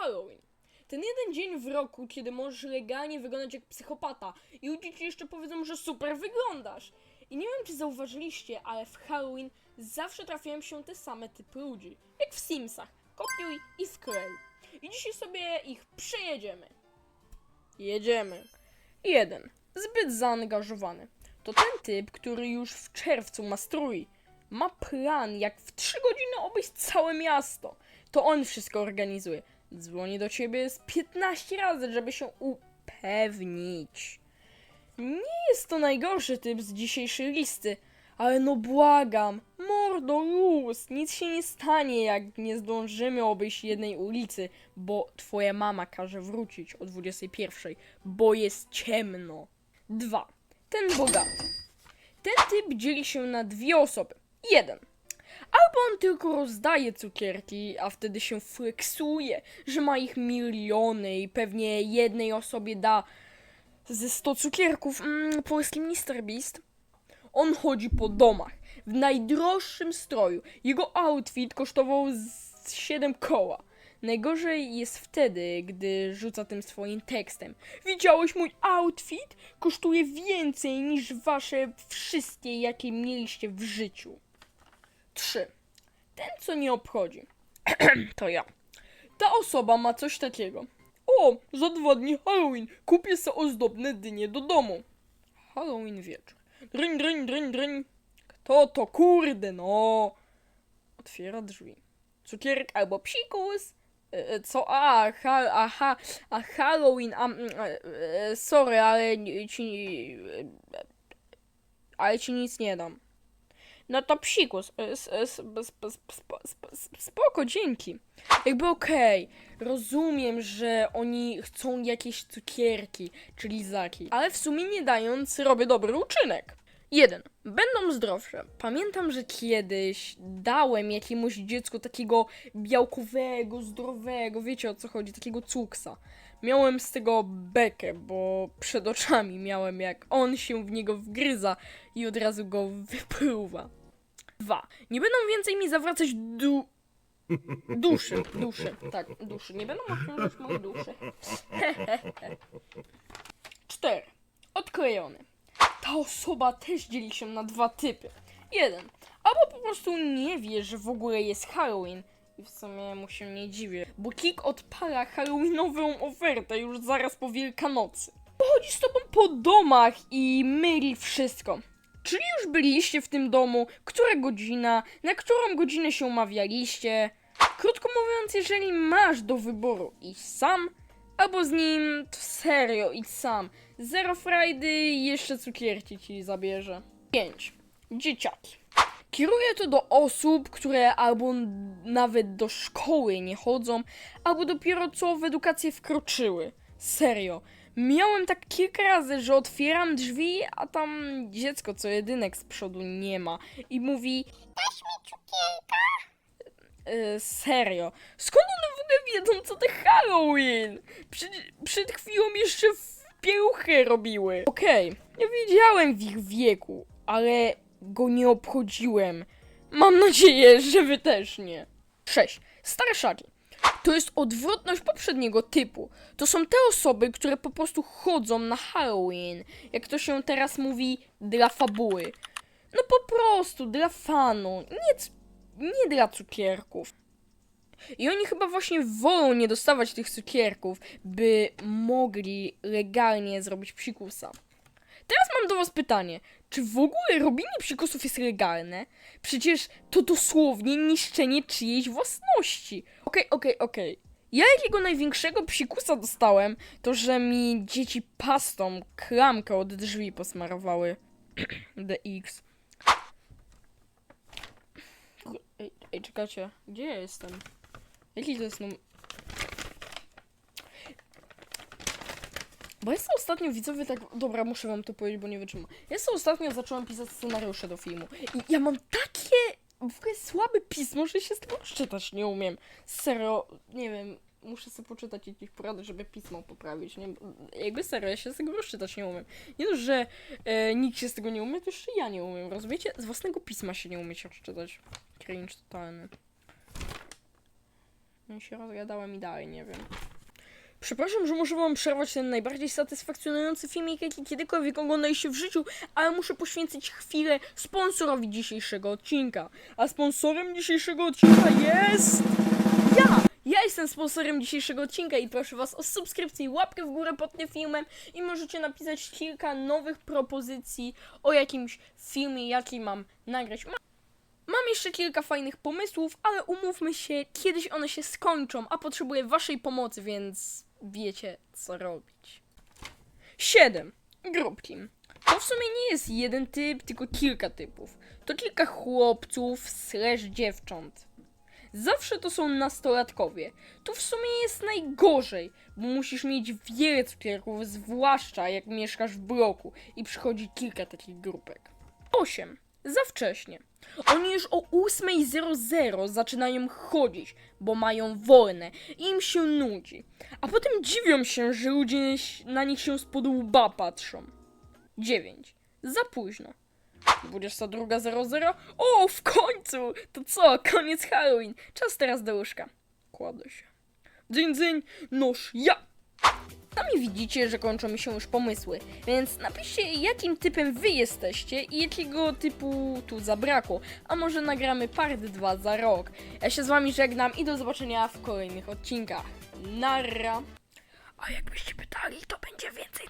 Halloween. Ten jeden dzień w roku, kiedy możesz legalnie wyglądać jak psychopata i ludzie ci jeszcze powiedzą, że super wyglądasz. I nie wiem, czy zauważyliście, ale w Halloween zawsze trafiają się te same typy ludzi. Jak w Simsach. Kopiuj i wklej. I dzisiaj sobie ich przejedziemy. Jedziemy. Jeden. Zbyt zaangażowany. To ten typ, który już w czerwcu ma strój. Ma plan, jak w 3 godziny obejść całe miasto. To on wszystko organizuje. Dzwoni do ciebie z 15 razy, żeby się upewnić. Nie jest to najgorszy typ z dzisiejszej listy, ale no błagam, mordo luz, nic się nie stanie, jak nie zdążymy obejść jednej ulicy, bo twoja mama każe wrócić o 21, bo jest ciemno. 2. Ten bogaty. Ten typ dzieli się na dwie osoby. Jeden. Albo on tylko rozdaje cukierki, a wtedy się flexuje, że ma ich miliony i pewnie jednej osobie da ze 100 cukierków. Mm, polski Mr. Beast. On chodzi po domach w najdroższym stroju. Jego outfit kosztował z 7 koła. Najgorzej jest wtedy, gdy rzuca tym swoim tekstem. Widziałeś mój outfit? Kosztuje więcej niż wasze wszystkie, jakie mieliście w życiu. 3. Ten, co nie obchodzi. to ja. Ta osoba ma coś takiego. O, za dwa dni Halloween. Kupię sobie ozdobne dynie do domu. Halloween wieczór. Dryń, dryń, dryń, dryń. Kto to kurde, no? Otwiera drzwi. Cukierek albo psikus. E, e, Co? A, ha, aha, a Halloween, a, e, sorry, ale ci, ale ci nic nie dam. No to s- spo- spo- spoko, dzięki. Jakby okej, rozumiem, że oni chcą jakieś cukierki, czy lizaki, ale w sumie nie dając robię dobry uczynek. Jeden. Będą zdrowsze. Pamiętam, że kiedyś dałem jakiemuś dziecku takiego białkowego, zdrowego, wiecie o co chodzi, takiego cuksa. Miałem z tego bekę, bo przed oczami miałem jak on się w niego wgryza i od razu go wypluwa. Dwa. Nie będą więcej mi zawracać du... Duszy, duszy, tak, duszy. Nie będą obciążać mojej duszy. Cztery. Odklejony. Ta osoba też dzieli się na dwa typy. Jeden. Albo po prostu nie wie, że w ogóle jest Halloween. I w sumie mu się nie dziwię, bo Kik odpala Halloweenową ofertę już zaraz po Wielkanocy. Pochodzi z tobą po domach i myli wszystko. Czyli już byliście w tym domu? Która godzina? Na którą godzinę się umawialiście? Krótko mówiąc, jeżeli masz do wyboru iść sam, albo z nim, to serio idź sam. Zero frajdy jeszcze cukierki ci zabierze. 5. Dzieciaki. Kieruję to do osób, które albo nawet do szkoły nie chodzą, albo dopiero co w edukację wkroczyły. Serio. Miałem tak kilka razy, że otwieram drzwi, a tam dziecko co jedynek z przodu nie ma i mówi E, serio. Skąd one w ogóle wiedzą, co to Halloween? Przed, przed chwilą jeszcze w pieluchę robiły. Okej, ja wiedziałem w ich wieku, ale go nie obchodziłem. Mam nadzieję, że wy też nie. 6. Starszaki. To jest odwrotność poprzedniego typu. To są te osoby, które po prostu chodzą na Halloween. Jak to się teraz mówi, dla fabuły. No po prostu, dla fanu. Nie, nie dla cukierków. I oni chyba właśnie wolą nie dostawać tych cukierków, by mogli legalnie zrobić psikusa. Teraz mam do was pytanie. Czy w ogóle robienie psikusów jest legalne? Przecież to dosłownie niszczenie czyjejś własności. Okej, okej, okej. Ja jakiego największego psikusa dostałem, to że mi dzieci pastą klamkę od drzwi posmarowały. DX. Ej, ej, czekajcie, gdzie ja jestem? Jaki to jest num... Bo ja sobie ostatnio widzowie tak... Dobra, muszę wam to powiedzieć, bo nie wytrzymam. Ja sobie ostatnio zacząłem pisać scenariusze do filmu. I ja mam takie w ogóle słabe pismo, że się z tego czytać nie umiem. Serio, nie wiem, muszę sobie poczytać jakieś porady, żeby pismo poprawić. Nie? Jakby serio, ja się z tego rozczytać nie umiem. Nie dość, że e, nikt się z tego nie umie, to jeszcze ja nie umiem, rozumiecie? Z własnego pisma się nie umiecie odczytać. Cringe totalny. Ja się rozgadałem i dalej, nie wiem. Przepraszam, że muszę wam przerwać ten najbardziej satysfakcjonujący filmik, jaki kiedykolwiek oglądaliście w życiu, ale muszę poświęcić chwilę sponsorowi dzisiejszego odcinka. A sponsorem dzisiejszego odcinka jest... Ja! Ja jestem sponsorem dzisiejszego odcinka i proszę was o subskrypcję i łapkę w górę pod tym filmem i możecie napisać kilka nowych propozycji o jakimś filmie, jaki mam nagrać. Ma- Mam jeszcze kilka fajnych pomysłów, ale umówmy się, kiedyś one się skończą, a potrzebuję waszej pomocy, więc wiecie co robić. 7. Group Team. To w sumie nie jest jeden typ, tylko kilka typów. To kilka chłopców slash dziewcząt. Zawsze to są nastolatkowie. Tu w sumie jest najgorzej, bo musisz mieć wiele cukierków, zwłaszcza jak mieszkasz w bloku i przychodzi kilka takich grupek. 8. Za wcześnie. Oni już o 8.00 zaczynają chodzić, bo mają wolne i im się nudzi. A potem dziwią się, że ludzie na nich się spod łba patrzą. 9. Za późno. 22.00? O, w końcu! To co, koniec Halloween. Czas teraz do łóżka. Kładę się. Dzyń, dzyń, noż ja! Sami widzicie, że kończą mi się już pomysły, więc napiszcie jakim typem wy jesteście i jakiego typu tu zabrakło, a może nagramy part 2 za rok. Ja się z wami żegnam i do zobaczenia w kolejnych odcinkach. Narra! A jakbyście pytali, to będzie więcej